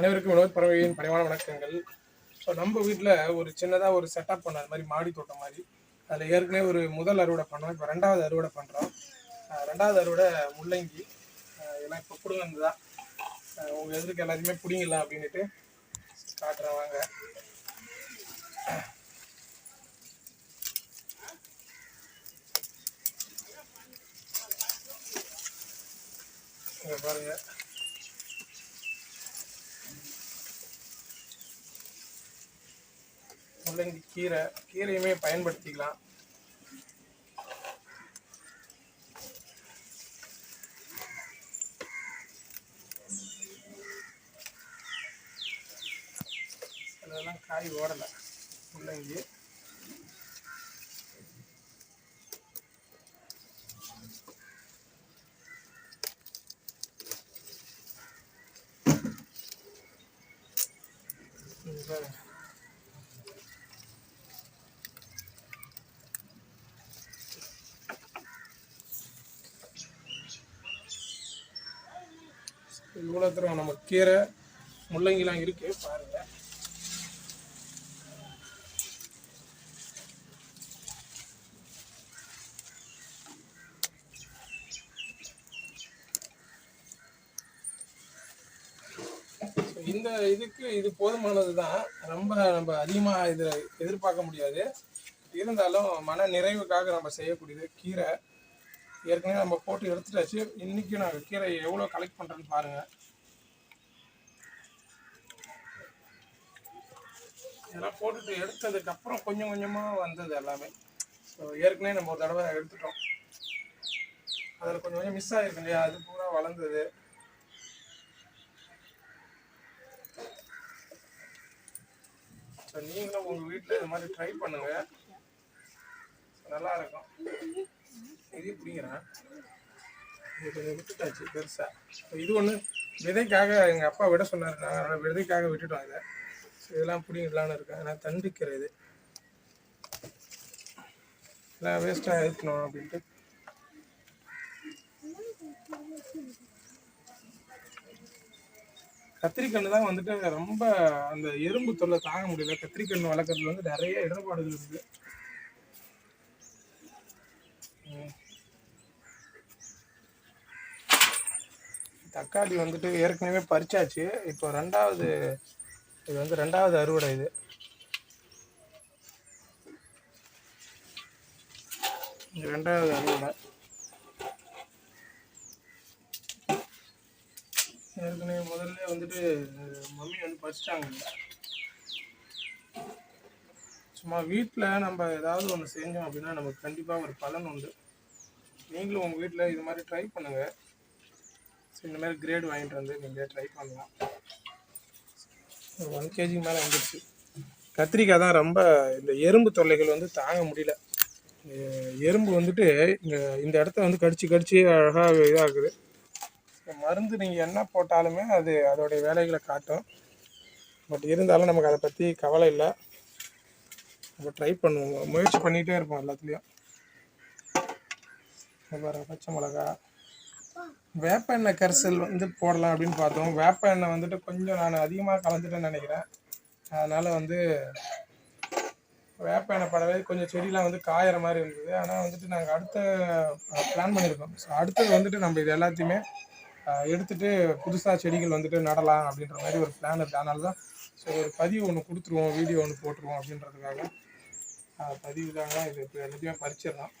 அனைவருக்கும் வினோத் பறவையின் பணிவான வணக்கங்கள். ஸோ நம்ம வீட்டில் ஒரு சின்னதாக ஒரு செட்டப் பண்ண அது மாதிரி மாடி தோட்டம் மாதிரி. அதில் ஏற்கனவே ஒரு முதல் அறுவடை பண்ணோம். இப்போ ரெண்டாவது அறுவடை பண்ணுறோம் ரெண்டாவது அறுவடை முள்ளங்கி. அஹ் இதெல்லாம் இப்போ பிடுங்கினது தான். உங்கள் எதிர்க்கு எல்லாத்தையுமே பிடிங்கலாம் அப்படின்ட்டு காட்டுறேன் வாங்க. பாருங்கள் முள்ளங்கி கீரை கீரையுமே பயன்படுத்திக்கலாம். அதெல்லாம் காய் ஓடலை முள்ளங்கி. இவ்வளோ தூரம் நம்ம கீரை முள்ளங்கிலாம் இருக்கு பாருங்க. இந்த இதுக்கு இது போதுமானது தான் ரொம்ப நம்ம அதிகமாக இதில் எதிர்பார்க்க முடியாது. இருந்தாலும் மன நிறைவுக்காக நம்ம செய்யக்கூடியது கீரை. ஏற்கனவே நம்ம போட்டு எடுத்துட்டாச்சு. இன்றைக்கும் நாங்கள் கீரை எவ்வளோ கலெக்ட் பண்ணுறேன்னு பாருங்கள் இதெல்லாம் போட்டுட்டு எடுத்ததுக்கு அப்புறம் கொஞ்சம் கொஞ்சமாக வந்தது எல்லாமே. ஸோ ஏற்கனவே நம்ம ஒரு தடவை எடுத்துட்டோம். அதில் கொஞ்சம் கொஞ்சம் மிஸ் ஆகிருக்கு இல்லையா? அது பூரா வளர்ந்தது. ஸோ நீங்களும் உங்கள் வீட்டில் இது மாதிரி ட்ரை பண்ணுங்க. நல்லா இருக்கும். இது பிடிக்கிறேன் இது கொஞ்சம் விட்டுட்டாச்சு பெருசாக இது ஒன்று விதைக்காக எங்கள் அப்பா விட சொன்னார். நாங்கள் அதனால் விதைக்காக விட்டுட்டோம் இதை. இதெல்லாம் பிடிங்கலான்னு இருக்கேன். ஏன்னா தண்டிக்கிறது எல்லாம் வேஸ்ட்டாக இருக்கணும் அப்படின்ட்டு. கத்திரிக்கண்ணு தான் வந்துட்டு ரொம்ப அந்த எறும்பு தொல்லை தாங்க முடியல. கத்திரிக்கண்ணு வளர்க்குறதுல வந்து நிறைய இடர்பாடுகள் இருக்கு. தக்காளி வந்துட்டு ஏற்கனவே பறிச்சாச்சு. இப்போ ரெண்டாவது இது வந்து ரெண்டாவது அறுவடை இது. ரெண்டாவது அறுவடை. ஏற்கனவே முதல்ல வந்துட்டு மம்மி வந்து பறிச்சிட்டாங்க. சும்மா வீட்டில் நம்ம ஏதாவது ஒன்று செஞ்சோம் அப்படின்னா நமக்கு கண்டிப்பாக ஒரு பலன் உண்டு. நீங்களும் உங்கள் வீட்டில் இது மாதிரி ட்ரை பண்ணுங்கள் இந்த மாதிரி கிரேட் வாங்கிட்டு வந்து நீங்கள் ட்ரை பண்ணலாம். ஒரு ஒன் கேஜிக்கு மேலே வந்துடுச்சு கத்திரிக்காய் தான் ரொம்ப இந்த எறும்பு தொல்லைகள் வந்து தாங்க முடியல. எறும்பு வந்துட்டு இந்த இந்த இடத்த வந்து கடிச்சு கடிச்சு அழகாக இதாகுது. மருந்து நீங்கள் என்ன போட்டாலுமே அது அதோடைய வேலைகளை காட்டும். பட் இருந்தாலும் நமக்கு அதை பற்றி கவலை இல்லை. நம்ம ட்ரை பண்ணுவோம். முயற்சி பண்ணிகிட்டே இருப்போம் எல்லாத்துலேயும். பாருங்க பச்சை மிளகா வேப்ப எண்ணெய் கரிசல் வந்து போடலாம் அப்படின்னு பார்த்தோம். வேப்ப எண்ணெய் வந்துட்டு கொஞ்சம் நான் அதிகமாக கலந்துட்டேன்னு நினைக்கிறேன். அதனால் வந்து வேப்ப எண்ணெய் படவே கொஞ்சம் செடியெலாம் வந்து காயற மாதிரி இருந்தது. ஆனால் வந்துட்டு நாங்கள் அடுத்த பிளான் பண்ணியிருக்கோம் ஸோ அடுத்தது வந்துட்டு நம்ம இது எல்லாத்தையுமே எடுத்துட்டு புதுசாக செடிகள் வந்துட்டு நடலாம் அப்படின்ற மாதிரி ஒரு பிளான் இருக்குது அதனால தான் ஸோ ஒரு பதிவு ஒன்று கொடுத்துருவோம் வீடியோ ஒன்று போட்டுருவோம் அப்படின்றதுக்காக. பதிவு தாங்க. இது இப்போ எல்லாத்தையுமே பறிச்சிடலாம்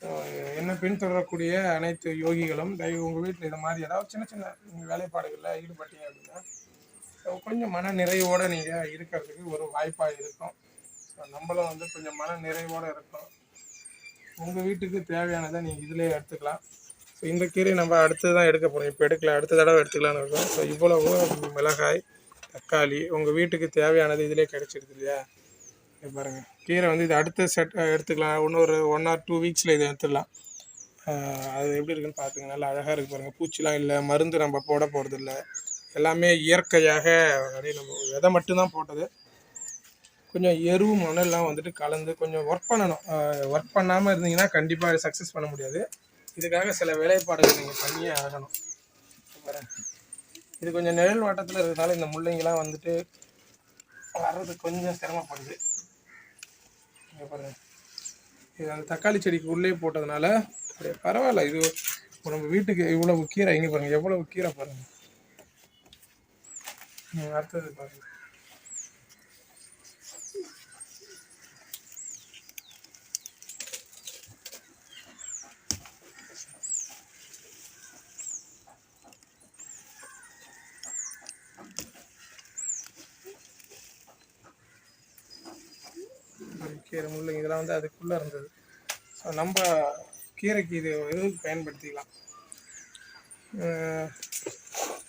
ஸோ என்ன பின்தொடரக்கூடிய அனைத்து யோகிகளும் தயவு உங்கள் வீட்டில் இது மாதிரி ஏதாவது சின்ன சின்ன வேலைப்பாடுகளில் ஈடுபட்டீங்க அப்படின்னா கொஞ்சம் மன நிறைவோடு நீங்கள் இருக்கிறதுக்கு ஒரு வாய்ப்பாக இருக்கும். ஸோ நம்மளும் வந்து கொஞ்சம் மன நிறைவோடு இருக்கும் உங்கள் வீட்டுக்கு தேவையானதை நீங்கள் இதிலே எடுத்துக்கலாம். ஸோ இந்த கீரை நம்ம அடுத்து தான் எடுக்க போகிறோம் இப்போ எடுக்கல அடுத்த தடவை எடுத்துக்கலாம்னு இருக்கோம். ஸோ இவ்வளவு மிளகாய் தக்காளி உங்கள் வீட்டுக்கு தேவையானது இதிலே கிடச்சிடுது இல்லையா? பாருங்கள் கீரை வந்து இது அடுத்த செட் எடுத்துக்கலாம். இன்னொரு ஒன் ஆர் டூ வீக்ஸில் இதை எடுத்துடலாம். அது எப்படி இருக்குன்னு பார்த்துங்க நல்லா அழகாக இருக்குது பாருங்கள் பூச்சிலாம் இல்லை மருந்து நம்ம போட போகிறது இல்லை எல்லாமே இயற்கையாக அப்படியே நம்ம விதை மட்டும்தான் போட்டது. கொஞ்சம் எரு மணல்லாம் வந்துட்டு கலந்து கொஞ்சம் ஒர்க் பண்ணணும். ஒர்க் பண்ணாமல் இருந்தீங்கன்னா கண்டிப்பாக சக்ஸஸ் பண்ண முடியாது. இதுக்காக சில வேலைப்பாடுகள் நீங்கள் பண்ணியே ஆகணும். இது கொஞ்சம் நிழல் வாட்டத்தில் இருக்கிறதுனால இந்த முள்ளங்கிலாம் வந்துட்டு வர்றது கொஞ்சம் சிரமப்படுது. இங்கே பாருங்கள் இது அந்த தக்காளி செடிக்கு உள்ளே போட்டதுனால அப்படியே? பரவாயில்ல இது இப்போ நம்ம வீட்டுக்கு இவ்வளவு கீரை இங்கே பாருங்க எவ்வளவு கீரை பாருங்கள் அடுத்தது பாருங்க. கீரை முள்ளங்கி இதெல்லாம் வந்து அதுக்குள்ளே இருந்தது. ஸோ நம்ம கீரைக்கு இது எதுக்கு பயன்படுத்திக்கலாம்.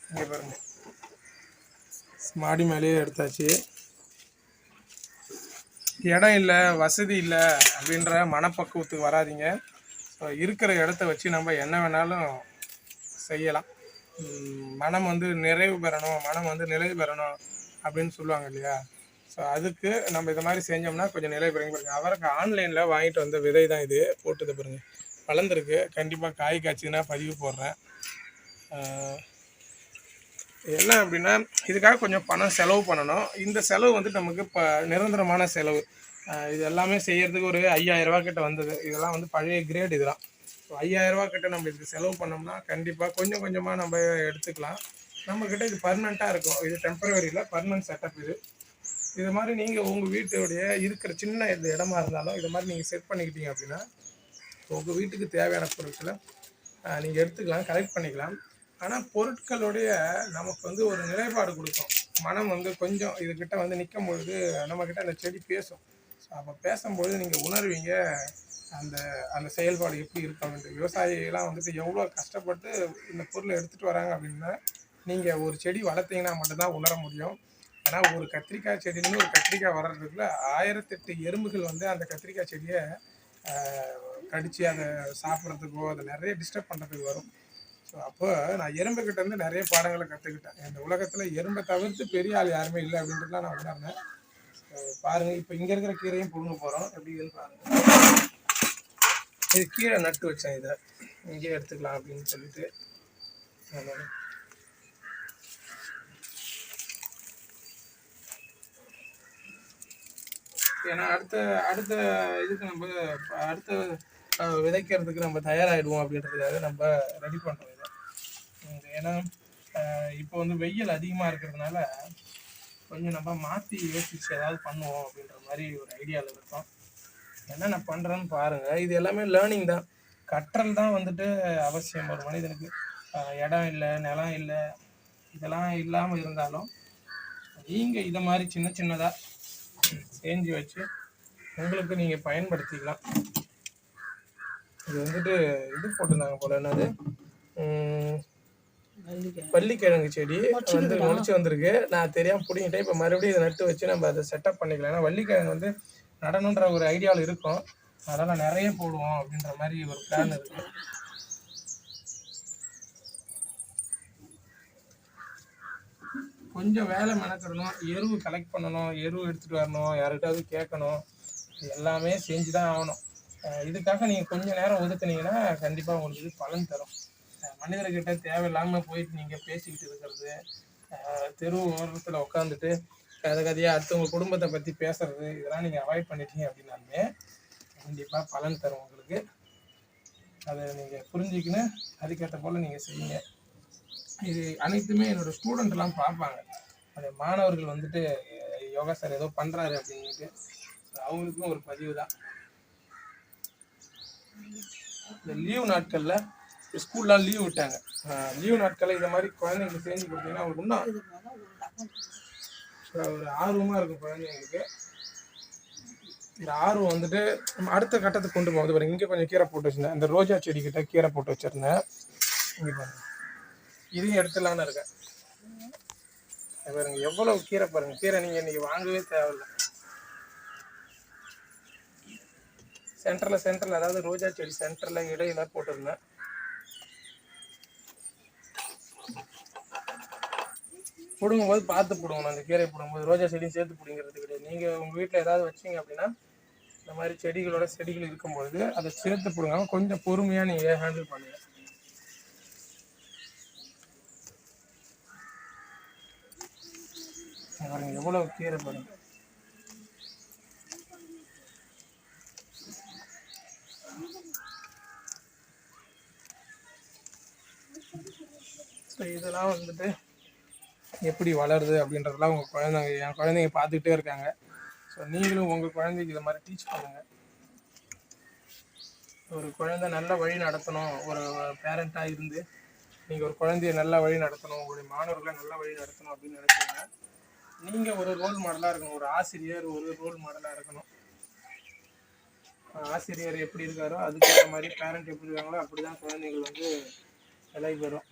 இங்கே பாருங்கள் பாருங்க. மாடி மேலேயே எடுத்தாச்சு. இடம் இல்லை வசதி இல்லை அப்படின்ற மனப்பக்குவத்துக்கு வராதீங்க. ஸோ இருக்கிற இடத்த வச்சு நம்ம என்ன வேணாலும் செய்யலாம். மனம் வந்து நிறைவு பெறணும் மனம் வந்து நிலை பெறணும் அப்படின்னு சொல்லுவாங்க இல்லையா? ஸோ அதுக்கு நம்ம இது மாதிரி செஞ்சோம்னா கொஞ்சம் நிலை பெறுங்க. பாருங்கள் அவருக்கு ஆன்லைனில் வாங்கிட்டு வந்த விதை தான் இது. போட்டது பாருங்கள் வளர்ந்துருக்கு. கண்டிப்பாக காய் காய்ச்சிதுன்னா பதிவு போடுறேன். என்ன அப்படின்னா இதுக்காக கொஞ்சம் பணம் செலவு பண்ணணும். இந்த செலவு வந்து நமக்கு இப்போ நிரந்தரமான செலவு. இது எல்லாமே செய்கிறதுக்கு ஒரு ஐயாயிரரூபா கிட்ட வந்தது. இதெல்லாம் வந்து பழைய கிரேட் இதெல்லாம் ஸோ ஐயாயிரரூபா கிட்ட நம்ம இதுக்கு செலவு பண்ணோம்னா கண்டிப்பாக கொஞ்சம் கொஞ்சமாக நம்ம எடுத்துக்கலாம். நம்மக்கிட்ட இது பர்மனெண்ட்டாக இருக்கும். இது டெம்பரவரியில் பர்மனெண்ட் செட்டப் இது. இது மாதிரி நீங்கள் உங்கள் வீட்டுடைய இருக்கிற சின்ன இது இடமா இருந்தாலும் இது மாதிரி நீங்கள் செட் பண்ணிக்கிட்டீங்க அப்படின்னா உங்கள் வீட்டுக்கு தேவையான பொருட்களை நீங்கள் எடுத்துக்கலாம் கலெக்ட் பண்ணிக்கலாம். ஆனால் பொருட்களுடைய நமக்கு வந்து ஒரு நிலைப்பாடு கொடுக்கும். மனம் வந்து கொஞ்சம் இதுக்கிட்ட வந்து நிற்கும் பொழுது நம்மக்கிட்ட அந்த செடி பேசும். ஸோ அப்போ பேசும்பொழுது நீங்கள் உணர்வீங்க அந்த அந்த செயல்பாடு எப்படி இருக்கும் அப்படின்ட்டு விவசாயிகள்லாம் வந்துட்டு எவ்வளோ கஷ்டப்பட்டு இந்த பொருளை எடுத்துகிட்டு வராங்க அப்படின்னா நீங்கள் ஒரு செடி வளர்த்தீங்கன்னா மட்டும்தான் உணர முடியும். ஆனால் ஒரு கத்திரிக்காய் செடின்னு ஒரு கத்திரிக்காய் வர்றதுக்குள்ள ஆயிரத்தெட்டு எறும்புகள் வந்து அந்த கத்திரிக்காய் செடியை கடித்து அதை சாப்பிட்றதுக்கோ அதை நிறைய டிஸ்டர்ப் பண்ணுறதுக்கு வரும். ஸோ அப்போ நான் எறும்புக்கிட்ட இருந்து நிறைய பாடங்களை கற்றுக்கிட்டேன் இந்த உலகத்தில் எறும்பை தவிர்த்து பெரிய ஆள் யாருமே இல்லை அப்படின்றதுலாம் நான் உணர்ந்தேன். பாருங்கள் இப்போ இங்கே இருக்கிற கீரையும் புழுங்க போகிறோம் எப்படி இதுன்னு பாருங்கள் இது கீழே நட்டு வச்சேன் இதை. இங்கே எடுத்துக்கலாம் அப்படின்னு சொல்லிட்டு. ஏன்னா அடுத்த அடுத்த இதுக்கு நம்ம அடுத்த விதைக்கிறதுக்கு நம்ம தயாராகிடுவோம் அப்படின்றதுக்காக நம்ம ரெடி பண்ணுறோம் இதை. ஏன்னா இப்போ வந்து வெயில் அதிகமாக இருக்கிறதுனால கொஞ்சம் நம்ம மாற்றி யோசிச்சு ஏதாவது பண்ணுவோம் அப்படின்ற மாதிரி ஒரு ஐடியாவில் இருக்கோம். என்ன நான் பண்ணுறேன்னு பாருங்கள் இது எல்லாமே லேர்னிங் தான். கற்றல் தான் வந்துட்டு அவசியம் ஒரு மனிதனுக்கு. இடம் இல்லை நிலம் இல்லை இதெல்லாம் இல்லாமல் இருந்தாலும் நீங்கள் இதை மாதிரி சின்ன சின்னதாக செஞ்சு வச்சு உங்களுக்கு நீங்கள் பயன்படுத்திக்கலாம். இது வந்துட்டு இது போட்டிருந்தாங்க போல. என்னது? பள்ளிக்கிழங்கு வள்ளிக்கிழங்கு செடி வந்து முளைச்சி வந்திருக்கு. நான் தெரியாமல் பிடிங்கிட்டேன். இப்போ மறுபடியும் இதை நட்டு வச்சு நம்ம அதை செட்டப் பண்ணிக்கலாம். ஏன்னா வள்ளிக்கிழங்கு வந்து நடணுன்ற ஒரு ஐடியாவில் இருக்கும். அதெல்லாம் நிறைய போடுவோம் அப்படின்ற மாதிரி ஒரு பிளான் இருக்கு. கொஞ்சம் வேலை மெனக்கிடணும். எருவு கலெக்ட் பண்ணணும். எருவு எடுத்துகிட்டு வரணும். யார்கிட்டாவது கேட்கணும். எல்லாமே செஞ்சு தான் ஆகணும். இதுக்காக நீங்கள் கொஞ்சம் நேரம் ஒதுக்குனீங்கன்னா கண்டிப்பாக உங்களுக்கு இது பலன் தரும். மனிதர்கிட்ட தேவையில்லாமல் போயிட்டு நீங்கள் பேசிக்கிட்டு இருக்கிறது தெரு ஓரத்தில் உட்காந்துட்டு கதை கதையாக அடுத்தவங்க குடும்பத்தை பற்றி பேசுறது இதெல்லாம் நீங்கள் அவாய்ட் பண்ணிட்டீங்க அப்படின்னாலுமே கண்டிப்பாக பலன் தரும் உங்களுக்கு. அதை நீங்கள் புரிஞ்சுக்கின்னு அதுக்கேற்ற போல் நீங்கள் செய்யுங்க. இது அனைத்துமே என்னோட ஸ்டூடெண்ட் எல்லாம் பார்ப்பாங்க. அந்த மாணவர்கள் வந்துட்டு யோகா சார் ஏதோ பண்றாரு அப்படின்ட்டு அவங்களுக்கும் ஒரு பதிவு தான் இந்த லீவ் நாட்களில் ஸ்கூல்லாம் லீவ் விட்டாங்க. லீவ் நாட்களில் இந்த மாதிரி குழந்தைங்களுக்கு செஞ்சு கொடுத்தீங்கன்னா அவங்களுக்கு இன்னும் ஒரு ஆர்வமாக இருக்கும் குழந்தைங்களுக்கு. இந்த ஆர்வம் வந்துட்டு நம்ம அடுத்த கட்டத்துக்கு கொண்டு போகுது பாருங்க இங்கே கொஞ்சம் கீரை போட்டு வச்சிருந்தேன். இந்த ரோஜா செடி கிட்ட கீரை போட்டு வச்சிருந்தேன். இங்கே பாருங்க. இதையும் எடுத்துடலான்னு இருக்கேன். இது பாருங்க கீரை பாருங்க. கீரை நீங்கள் இன்னைக்கு வாங்கவே தேவையில்ல. சென்டரில் சென்டரில் அதாவது ரோஜா செடி சென்டரில் இடையில போட்டிருந்தேன். பிடுங்கும்போது பார்த்து பிடுங்கணும் அந்த கீரை பிடுங்கும்போது ரோஜா செடியும் சேர்த்து பிடுங்கிறது கிடையாது. நீங்கள் உங்கள் வீட்டில் ஏதாவது வச்சிங்க அப்படின்னா இந்த மாதிரி செடிகளோட செடிகள் இருக்கும்பொழுது அதை சேர்த்து பிடுங்காம கொஞ்சம் பொறுமையாக நீங்கள் ஹேண்டில் பண்ணுங்கள் எவ்வளோ கீரை பாருங்க. ஸோ இதெல்லாம் வந்துட்டு எப்படி வளருது அப்படின்றதெல்லாம் உங்கள் குழந்தைங்க என் குழந்தைங்க பார்த்துக்கிட்டே இருக்காங்க. ஸோ நீங்களும் உங்கள் குழந்தைக்கு இதை மாதிரி டீச் பண்ணுங்கள் ஒரு குழந்தை நல்ல வழி நடத்தணும். ஒரு பேரண்ட்டாக இருந்து நீங்கள் ஒரு குழந்தைய நல்ல வழி நடத்தணும். உங்களுடைய மாணவர்களை நல்ல வழி நடத்தணும் அப்படின்னு நினைச்சீங்கன்னா நீங்கள் ஒரு ரோல் மாடலாக இருக்கணும். ஒரு ஆசிரியர் ஒரு ரோல் மாடலாக இருக்கணும். ஆசிரியர் எப்படி இருக்காரோ அதுக்கேற்ற மாதிரி பேரண்ட் எப்படி இருக்காங்களோ அப்படி தான் குழந்தைகள் வந்து விலை பெறும்.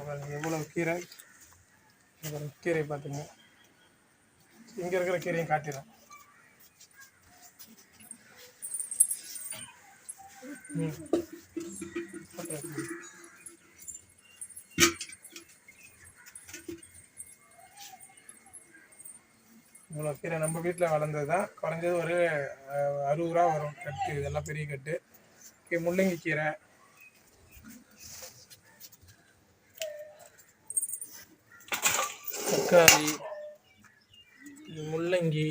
அப்புறம் எவ்வளோ கீரை? அப்புறம் கீரை பார்த்துங்க இங்கே இருக்கிற கீரையும் காட்டிடும் இவ்வளோ கீரை நம்ம வீட்டில் வளர்ந்தது தான் குறைஞ்சது ஒரு அறுபது ரூபா வரும் கட்டு இதெல்லாம் பெரிய கட்டு. முள்ளங்கி கீரை. தக்காளி முள்ளங்கி.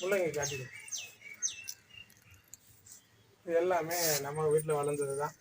முள்ளங்கி காட்டிடு இது எல்லாமே நம்ம வீட்டில் வளர்ந்தது தான்.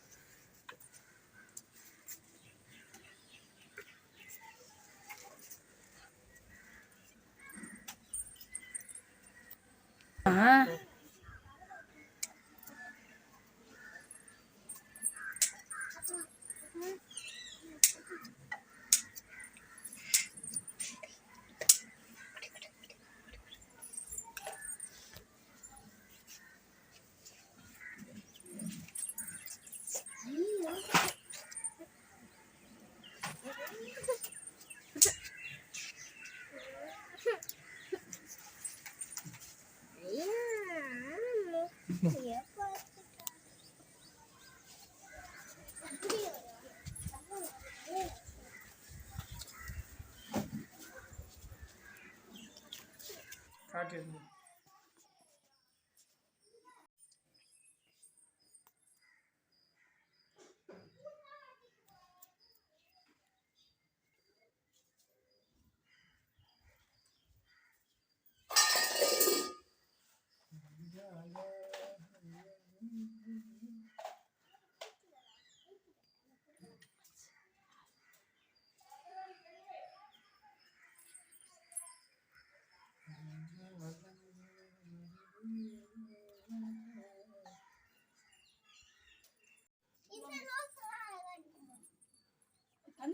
காட்டிடு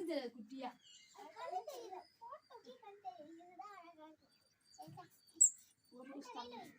கண்ணு தெரியாது குட்டியா ஒரு.